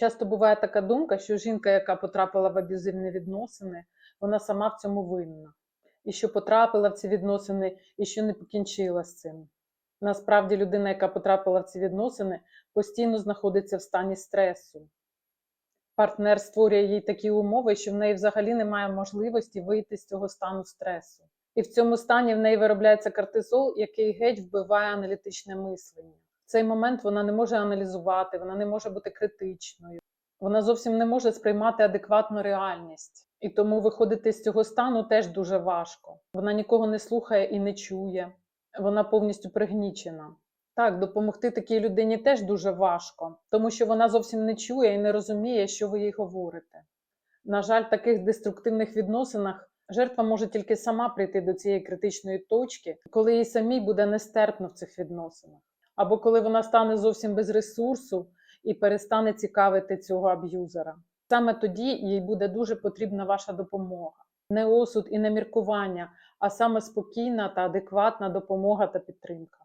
Часто буває така думка, що жінка, яка потрапила в аб'юзивні відносини, вона сама в цьому винна. І що потрапила в ці відносини, і що не покінчила з цим. Насправді, людина, яка потрапила в ці відносини, постійно знаходиться в стані стресу. Партнер створює їй такі умови, що в неї взагалі немає можливості вийти з цього стану стресу. І в цьому стані в неї виробляється кортизол, який геть вбиває аналітичне мислення. Цей момент вона не може аналізувати, вона не може бути критичною, вона зовсім не може сприймати адекватну реальність. І тому виходити з цього стану теж дуже важко. Вона нікого не слухає і не чує, вона повністю пригнічена. Так, допомогти такій людині теж дуже важко, тому що вона зовсім не чує і не розуміє, що ви їй говорите. На жаль, в таких деструктивних відносинах жертва може тільки сама прийти до цієї критичної точки, коли їй самій буде нестерпно в цих відносинах, або коли вона стане зовсім без ресурсу і перестане цікавити цього аб'юзера. Саме тоді їй буде дуже потрібна ваша допомога, не осуд і не міркування, а саме спокійна та адекватна допомога та підтримка.